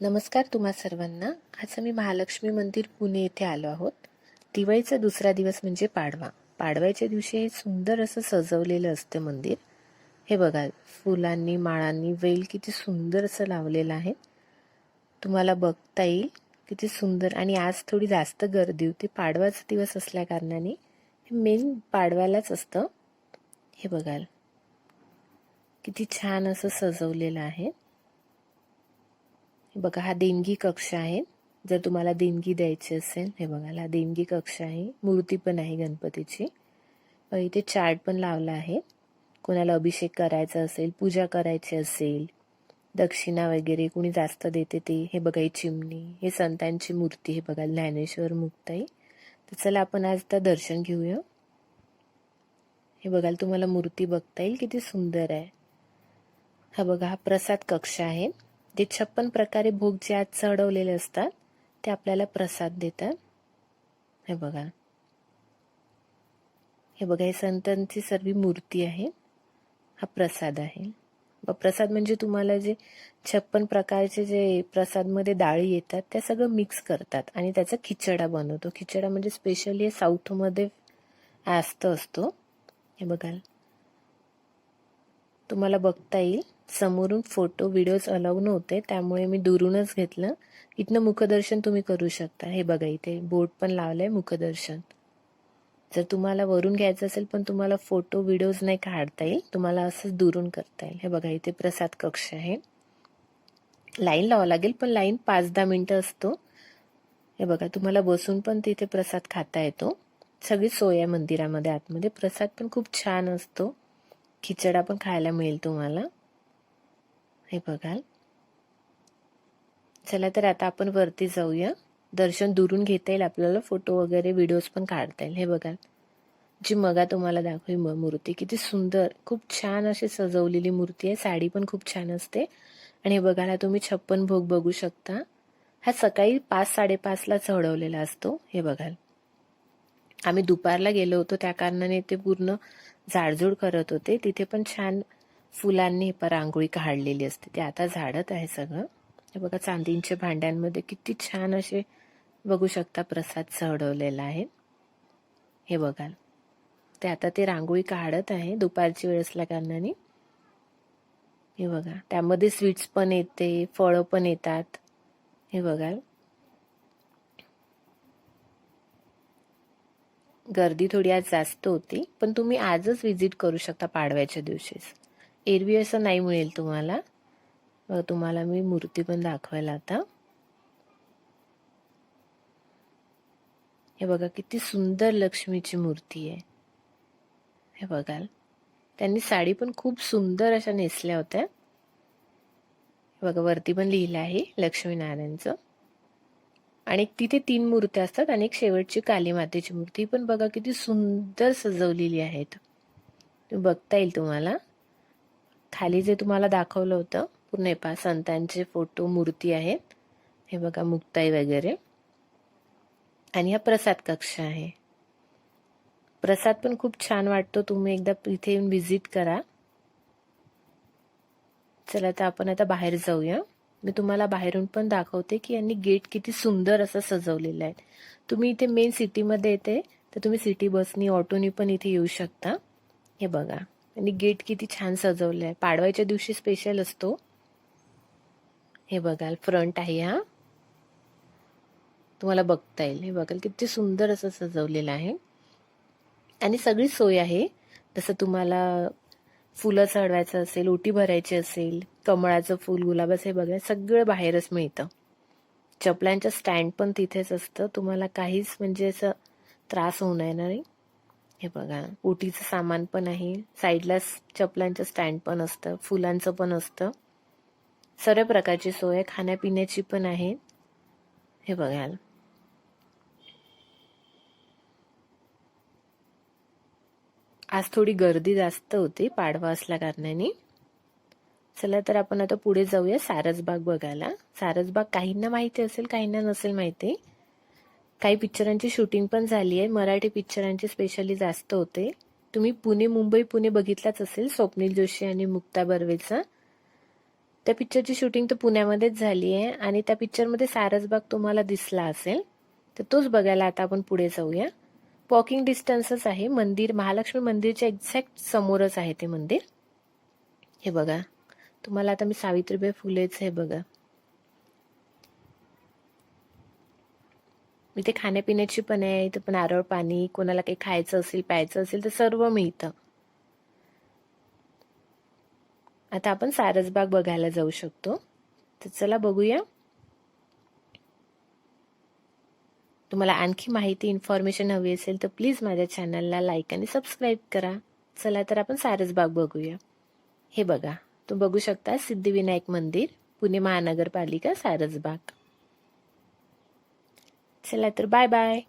नमस्कार तुम्हा सर्वांना. आज आम्ही महालक्ष्मी मंदिर पुणे येथे आलो आहोत. दिवाळीचा दुसरा दिवस म्हणजे पाडवा. पाडव्याच्या दिवशी हे सुंदर असं सजवलेलं असतं मंदिर. हे बघा फुलांनी माळांनी वेल किती सुंदर असं लावलेलं आहे. तुम्हाला बघता येईल किती सुंदर आणि आज थोडी जास्त गर्दी होती. पाडवाचा दिवस असल्या कारणाने हे मेन पाडव्यालाच असतं. हे बघाल. किती छान असं सजवलेलं आहे. हे बघा हा देणगी कक्ष आहे. जर तुम्हाला देणगी द्यायची असेल हे बघा हा देणगी कक्ष आहे. मूर्ती पण आहे गणपतीची. इथे चार्ट पण लावला आहे. कोणाला अभिषेक करायचा असेल पूजा करायची असेल दक्षिणा वगैरे कुणी जास्त देते ते हे बघा ही चिमणी हे संतांची मूर्ती हे बघा ज्ञानेश्वर मुक्ताई. तर चला आपण आज तर दर्शन घेऊया. हे बघाल तुम्हाला मूर्ती बघता येईल किती सुंदर आहे. हा बघा हा प्रसाद कक्ष आहे. जे छप्पन प्रकारे भोग जे आज चढवलेले असतात ते आपल्याला प्रसाद देतात. हे बघा. हे बघा हे संतांची सर्व मूर्ती आहे. हा प्रसाद आहे. ब- प्रसाद म्हणजे तुम्हाला जे छप्पन प्रकारचे जे प्रसादमध्ये डाळी येतात त्या सगळं मिक्स करतात. आणि त्याचा खिचडा बनवतो. खिचडा म्हणजे स्पेशली हे साऊथमध्ये जास्त असतो. हे बघाल तुम्हाला बघता येईल. समोरून फोटो व्हिडिओज अलाव नव्हते त्यामुळे मी दुरूनच घेतलं. इथनं मुखदर्शन तुम्ही करू शकता. हे बघा इथे बोर्ड पण लावलंय मुखदर्शन. जर तुम्हाला वरून घ्यायचं असेल पण तुम्हाला फोटो व्हिडिओज नाही काढता येईल. तुम्हाला असंच दुरून करता येईल. हे बघा इथे प्रसाद कक्ष आहे. लाईन लावावं लागेल पण लाईन पाच दहा मिनटं असतो. हे बघा तुम्हाला बसून पण तिथे प्रसाद खाता येतो. सगळी सोय आहे मंदिरामध्ये आतमध्ये. प्रसाद पण खूप छान असतो. खिचडा पण खायला मिळेल तुम्हाला. हे बघाल. चला तर आता आपण वरती जाऊया. दर्शन दुरून घेता येईल आपल्याला. फोटो वगैरे व्हिडिओज पण काढता येईल. हे बघाल. जी मगा तुम्हाला दाखवली मूर्ती. किती सुंदर. खूप छान अशी सजवलेली मूर्ती आहे. साडी पण खूप छान असते. आणि हे बघायला तुम्ही छप्पन भोग बघू शकता. हा सकाळी पाच साडेपाचला चढवलेला असतो. हे बघाल. आम्ही दुपारला गेलो होतो. त्या कारणाने ते पूर्ण झाडझूड करत होते. तिथे पण छान फुलांनी परांगोळी रांगोळी काढलेली असते. ते आता झाडत आहे सगळं. हे बघा चांदींच्या भांड्यांमध्ये किती छान असे बघू शकता प्रसाद चढवलेला आहे. हे बघाल ते आता ते रांगोळी काढत आहे दुपारची वेळ असल्या कारणाने हे बघा. त्यामध्ये स्वीट्स पण येते फळं पण येतात. हे बघाल गर्दी थोडी आज जास्त होती पण तुम्ही आजच विजिट करू शकता पाडव्याच्या दिवशीच. एरवी असं नाही मिळेल तुम्हाला. बघा, तुम्हाला मी मूर्ती पण दाखवायला आता. हे बघा किती सुंदर लक्ष्मीची मूर्ती आहे. हे बघाल. त्यांनी साडी पण खूप सुंदर अशा नेसल्या होत्या. हे बघा वरती पण लिहिलं आहे लक्ष्मीनारायणचं. आणि तिथे तीन मूर्त्या असतात आणि एक शेवटची काली मातेची मूर्ती. पण बघा किती सुंदर सजवलेली आहेत. बघता येईल तुम्हाला. खाली जे तुम्हाला दाखवलं होतं पूर्ण पा संतांचे फोटो मूर्ती आहेत. हे बघा मुक्ताई वगैरे. आणि हा प्रसाद कक्ष आहे. प्रसाद पण खूप छान वाटतो. तुम्ही एकदा इथे येऊन व्हिजिट करा. चला तर आपण आता बाहेर जाऊया. मी तुम्हाला बाहेरून पण दाखवते की यांनी गेट किती सुंदर असं सजवलेलं आहे. तुम्ही इथे मेन सिटीमध्ये येते तर तुम्ही सिटी बसनी ऑटोनी पण इथे येऊ शकता. हे बघा. आणि गेट किती छान सजवलं आहे पाडवायच्या दिवशी स्पेशल असतो. हे बघाल फ्रंट आहे हा. तुम्हाला बघता येईल. हे बघाल किती सुंदर असं सजवलेलं आहे. आणि सगळी सोय आहे. जसं तुम्हाला फुलं चढवायचं असेल ओटी भरायची असेल कमळाचं फुल गुलाबाचं हे बघा सगळं बाहेरच मिळतं. चपलांचं स्टँड पण तिथेच असतं. तुम्हाला काहीच म्हणजे असं त्रास होणार नाही हे बघा ओटीचं सामान पण आहे साईडला चपलांचं स्टँड पण असतं फुलांचं पण असतं. सर्व प्रकारची सोय आहे खाण्यापिण्याची पण आहे. हे बघाल आज थोडी गर्दी जास्त होती पाडवा असल्या कारणाने. चला तर आपण आता पुढे जाऊया सारसबाग बघायला. सारसबाग काहींना माहिती असेल काहींना नसेल माहिती. काही पिक्चरांची शूटिंग पण झाली आहे मराठी पिक्चरांची स्पेशली जास्त होते. तुम्ही पुणे मुंबई पुणे बघितलाच असेल स्वप्नील जोशी आणि मुक्ता बर्वेचा. त्या पिक्चरची शूटिंग तर पुण्यामध्येच झाली आहे आणि त्या पिक्चरमध्ये सारसबाग तुम्हाला दिसला असेल तर तोच बघायला आता आपण पुढे जाऊया. वॉकिंग डिस्टन्सच आहे. मंदिर महालक्ष्मी मंदिरच्या एक्झॅक्ट समोरच आहे ते मंदिर. हे बघा. तुम्हाला आता मी सावित्रीबाई फुलेच हे बघा. इथे खाण्यापिण्याची पण आहे इथं पण नारळ पाणी कोणाला काही खायचं असेल प्यायचं असेल तर सर्व मिळतं. आता आपण सारसबाग बघायला जाऊ शकतो. तर चला बघूया. तुम्हाला आणखी माहिती इन्फॉर्मेशन हवी असेल तर प्लीज माझ्या चॅनलला लाईक आणि सबस्क्राईब करा. चला तर आपण सारसबाग बघूया. हे बघा तुम्ही बघू शकता सिद्धिविनायक मंदिर पुणे महानगरपालिका सारसबाग चला तर बाय बाय